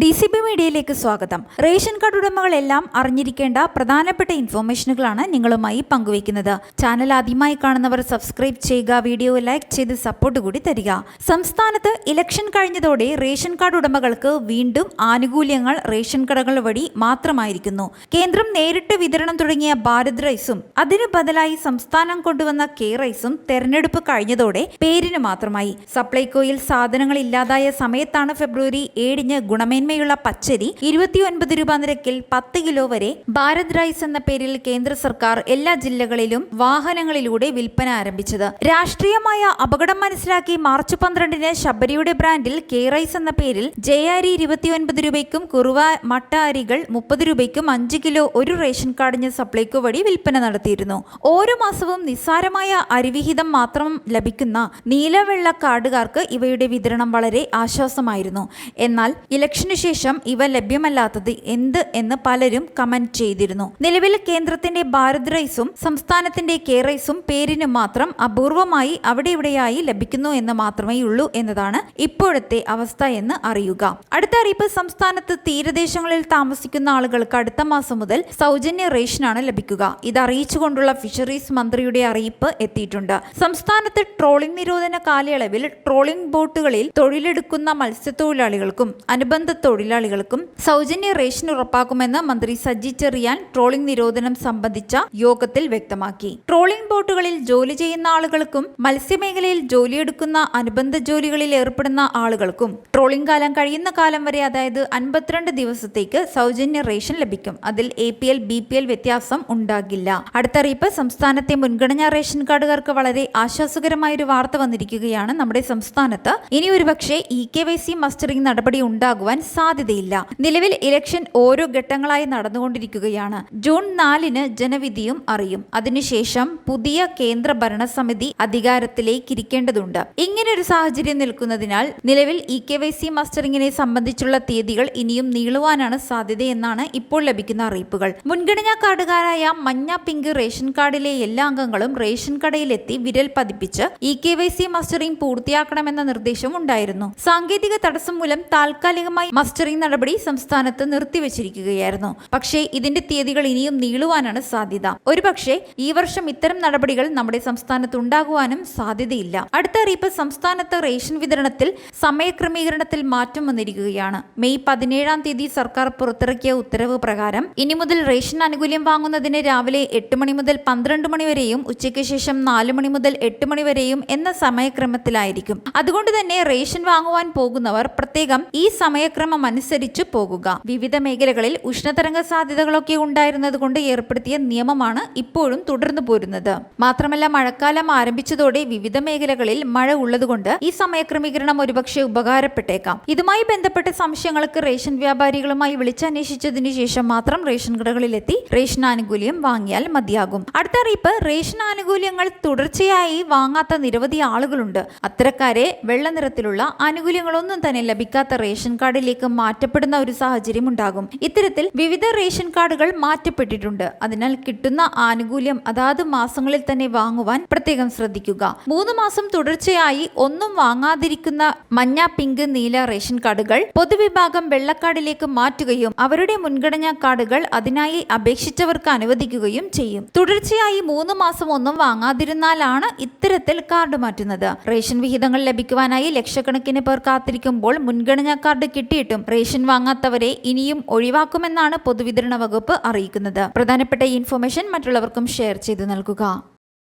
D C B മീഡിയയിലേക്ക് സ്വാഗതം. Ration card ഉടമകളെല്ലാം അറിഞ്ഞിരിക്കേണ്ട പ്രധാനപ്പെട്ട ഇൻഫോർമേഷനുകളാണ് നിങ്ങളുമായി പങ്കുവയ്ക്കുന്നത്. ചാനൽ ആദ്യമായി കാണുന്നവർ സബ്സ്ക്രൈബ് ചെയ്യുക വീഡിയോ ലൈക്ക് ചെയ്ത് സപ്പോർട്ട് കൂടി തരിക. സംസ്ഥാനത്ത് ഇലക്ഷൻ കഴിഞ്ഞതോടെ റേഷൻ കാർഡ് ഉടമകൾക്ക് വീണ്ടും ആനുകൂല്യങ്ങൾ റേഷൻ കടകൾ വഴി മാത്രമായിരിക്കുന്നു. കേന്ദ്രം നേരിട്ട് വിതരണം തുടങ്ങിയ ഭാരത് റൈസും അതിനു ബദലായി സംസ്ഥാനം കൊണ്ടുവന്ന കെ റൈസും തെരഞ്ഞെടുപ്പ് കഴിഞ്ഞതോടെ പേരിന് മാത്രമായി. സപ്ലൈകോയിൽ സാധനങ്ങൾ ഇല്ലാതായ സമയത്താണ് ഫെബ്രുവരി ഏഴിന് ഗുണമേന്മയുള്ള പച്ചരി ഇരുപത്തിയൊൻപത് രൂപ നിരക്കിൽ പത്ത് കിലോ വരെ ഭാരത് റൈസ് എന്ന പേരിൽ കേന്ദ്ര സർക്കാർ എല്ലാ ജില്ലകളിലും വാഹനങ്ങളിലൂടെ വിൽപ്പന ആരംഭിച്ചത്. രാഷ്ട്രീയമായ അപകടം മനസ്സിലാക്കി മാർച്ച് പന്ത്രണ്ടിന് ശബരിയുടെ ബ്രാൻഡിൽ കെ റൈസ് എന്ന പേരിൽ ജയാരി ഇരുപത്തിയൊൻപത് രൂപയ്ക്കും കുറുവ മട്ട അരികൾ മുപ്പത് രൂപയ്ക്കും അഞ്ച് കിലോ ഒരു റേഷൻ കാർഡിന് സപ്ലൈകോ വഴി വിൽപ്പന നടത്തിയിരുന്നു. ഓരോ മാസവും നിസ്സാരമായ അരിവിഹിതം മാത്രം ലഭിക്കുന്ന നീലവെള്ള കാർഡുകാർക്ക് ഇവയുടെ വിതരണം വളരെ ആശ്വാസമായിരുന്നു. എന്നാൽ ഇലക്ഷനു ശേഷം ഇവ ലഭ്യമല്ലാത്തത് എന്ത് എന്ന് പലരും കമന്റ് ചെയ്തിരുന്നു. നിലവിൽ കേന്ദ്രത്തിന്റെ ഭാരത് റൈസും സംസ്ഥാനത്തിന്റെ കെ റൈസും പേരിന് മാത്രം അപൂർവമായി അവിടെ ഇവിടെയായി ലഭിക്കുന്നു എന്ന് മാത്രമേ ഉള്ളൂ എന്നതാണ് ഇപ്പോഴത്തെ അവസ്ഥ എന്ന് അറിയുക. അടുത്ത അറിയിപ്പ് സംസ്ഥാനത്ത് തീരദേശങ്ങളിൽ താമസിക്കുന്ന ആളുകൾക്ക് അടുത്ത മാസം മുതൽ സൗജന്യ റേഷനാണ് ലഭിക്കുക. ഇത് അറിയിച്ചുകൊണ്ടുള്ള ഫിഷറീസ് മന്ത്രിയുടെ അറിയിപ്പ് എത്തിയിട്ടുണ്ട്. സംസ്ഥാനത്ത് ട്രോളിംഗ് നിരോധന കാലയളവിൽ ട്രോളിംഗ് ബോട്ടുകളിൽ തൊഴിലെടുക്കുന്ന മത്സ്യത്തൊഴിലാളികൾക്കും അനുബന്ധ തൊഴിലാളികൾക്കും സൗജന്യ റേഷൻ ഉറപ്പാക്കുമെന്ന് മന്ത്രി സജി ചെറിയാൻ ട്രോളിംഗ് നിരോധനം സംബന്ധിച്ച യോഗത്തിൽ വ്യക്തമാക്കി. ട്രോളിംഗ് ബോട്ടുകളിൽ ജോലി ചെയ്യുന്ന ആളുകൾക്കും മത്സ്യമേഖലയിൽ ജോലിയെടുക്കുന്ന അനുബന്ധ ജോലികളിൽ ഏർപ്പെടുന്ന ആളുകൾക്കും ട്രോളിംഗ് കാലം കഴിയുന്ന കാലം വരെ അതായത് അൻപത്തിരണ്ട് ദിവസത്തേക്ക് സൗജന്യ റേഷൻ ലഭിക്കും. അതിൽ A P L B P L വ്യത്യാസം ഉണ്ടാകില്ല. അടുത്തറിയിപ്പ് സംസ്ഥാനത്തെ മുൻഗണനാ റേഷൻ കാർഡുകാർക്ക് വളരെ ആശ്വാസകരമായ ഒരു വാർത്ത വന്നിരിക്കുകയാണ് നമ്മുടെ സംസ്ഥാനത്ത്. ഇനി ഒരുപക്ഷെ E K Y C mustering നടപടി ഉണ്ടാകുവാൻ സാധ്യതയില്ല. നിലവിൽ ഇലക്ഷൻ ഓരോ ഘട്ടങ്ങളായി നടന്നുകൊണ്ടിരിക്കുകയാണ്. ജൂൺ നാലിന് ജനവിധിയും അറിയും. അതിനുശേഷം പുതിയ കേന്ദ്ര ഭരണസമിതി അധികാരത്തിലേക്ക് ഇരിക്കേണ്ടതുണ്ട്. ഇങ്ങനൊരു സാഹചര്യം നിൽക്കുന്നതിനാൽ നിലവിൽ ഇ കെ വൈ സി മസ്റ്ററിംഗിനെ സംബന്ധിച്ചുള്ള തീയതികൾ ഇനിയും നീളുവാനാണ് സാധ്യതയെന്നാണ് ഇപ്പോൾ ലഭിക്കുന്ന അറിയിപ്പുകൾ. മുൻഗണനാ കാർഡുകാരായ മഞ്ഞ പിങ്ക് റേഷൻ കാർഡിലെ എല്ലാ അംഗങ്ങളും റേഷൻ കടയിലെത്തി വിരൽ പതിപ്പിച്ച് E K Y C mustering പൂർത്തിയാക്കണമെന്ന നിർദ്ദേശം ഉണ്ടായിരുന്നു. സാങ്കേതിക തടസ്സം മൂലം താൽക്കാലികമായി മസ്റ്ററിംഗ് നടപടി സംസ്ഥാനത്ത് നിർത്തിവച്ചിരിക്കുകയായിരുന്നു. പക്ഷേ ഇതിന്റെ തീയതികൾ ഇനിയും നീളുവാനാണ് സാധ്യത. ഒരുപക്ഷെ ഈ വർഷം ഇത്തരം നടപടികൾ നമ്മുടെ സംസ്ഥാനത്ത് ഉണ്ടാകുവാനും സാധ്യതയില്ല. അടുത്ത അറിയിപ്പ് സംസ്ഥാനത്ത് റേഷൻ വിതരണത്തിൽ സമയക്രമീകരണത്തിൽ മാറ്റം വന്നിരിക്കുകയാണ്. മെയ് പതിനേഴാം തീയതി സർക്കാർ പുറത്തിറക്കിയ ഉത്തരവ് പ്രകാരം ഇനി മുതൽ റേഷൻ ആനുകൂല്യം വാങ്ങുന്നതിന് രാവിലെ എട്ട് മണി മുതൽ പന്ത്രണ്ട് മണി വരെയും ഉച്ചയ്ക്ക് ശേഷം നാല് മണി മുതൽ എട്ട് മണി വരെയും എന്ന സമയക്രമത്തിലായിരിക്കും. അതുകൊണ്ട് തന്നെ റേഷൻ വാങ്ങുവാൻ പോകുന്നവർ പ്രത്യേകം ഈ സമയക്രമം അനുസരിച്ച് പോകുക. വിവിധ മേഖലകളിൽ ഉഷ്ണതരംഗ സാധ്യതകളൊക്കെ ഉണ്ടായിരുന്നത് കൊണ്ട് ഏർപ്പെടുത്തിയ നിയമമാണ് ഇപ്പോഴും തുടർന്നു പോരുന്നത്. മാത്രമല്ല മഴക്കാലം ആരംഭിച്ചതോടെ വിവിധ മേഖലകളിൽ മഴ ഉള്ളതുകൊണ്ട് ഈ സമയക്രമീകരണം ഒരുപക്ഷെ ഉപകാരപ്പെട്ടേക്കാം. ഇതുമായി ബന്ധപ്പെട്ട സംശയങ്ങൾക്ക് റേഷൻ വ്യാപാരികളുമായി വിളിച്ചന്വേഷിച്ചതിനു ശേഷം മാത്രം റേഷൻ കടകളിലെത്തി റേഷൻ ആനുകൂല്യം വാങ്ങിയാൽ മതിയാകും. അടുത്ത അറിയിപ്പ് റേഷൻ ആനുകൂല്യങ്ങൾ തുടർച്ചയായി വാങ്ങാത്ത നിരവധി ആളുകളുണ്ട്. അത്തരക്കാരെ വെള്ളനിറത്തിലുള്ള ആനുകൂല്യങ്ങളൊന്നും തന്നെ ലഭിക്കാത്ത റേഷൻ കാർഡിലേക്ക് മാറ്റപ്പെടുന്ന ഒരു സാഹചര്യം ഉണ്ടാകും. ഇത്തരത്തിൽ വിവിധ റേഷൻ കാർഡുകൾ മാറ്റപ്പെട്ടിട്ടുണ്ട്. അതിനാൽ കിട്ടുന്ന ആനുകൂല്യം അതാത് മാസങ്ങളിൽ തന്നെ വാങ്ങുവാൻ പ്രത്യേകം ശ്രദ്ധിക്കുക. മൂന്ന് മാസം തുടർച്ചയായി ഒന്നും വാങ്ങാതിരിക്കുന്ന മഞ്ഞ പിങ്ക് നീല റേഷൻ കാർഡുകൾ പൊതുവിഭാഗം വെള്ളക്കാർഡിലേക്ക് മാറ്റുകയും അവരുടെ മുൻഗണനാ കാർഡുകൾ അതിനായി അപേക്ഷിച്ചവർക്ക് അനുവദിക്കുകയും ചെയ്യും. തുടർച്ചയായി മൂന്ന് മാസം ഒന്നും വാങ്ങാതിരുന്നാലാണ് ഇത്തരത്തിൽ കാർഡ് മാറ്റുന്നത്. റേഷൻ വിഹിതങ്ങൾ ലഭിക്കുവാനായി ലക്ഷക്കണക്കിന് പേർ കാത്തിരിക്കുമ്പോൾ മുൻഗണനാ കാർഡ് കിട്ടിയിട്ടും റേഷൻ വാങ്ങാത്തവരെ ഇനിയും ഒഴിവാക്കുമെന്നാണ് പൊതുവിതരണ വകുപ്പ് അറിയിക്കുന്നത്. പ്രധാനപ്പെട്ട ഈ ഇൻഫർമേഷൻ മറ്റുള്ളവർക്കും ഷെയർ ചെയ്തു നൽകുക.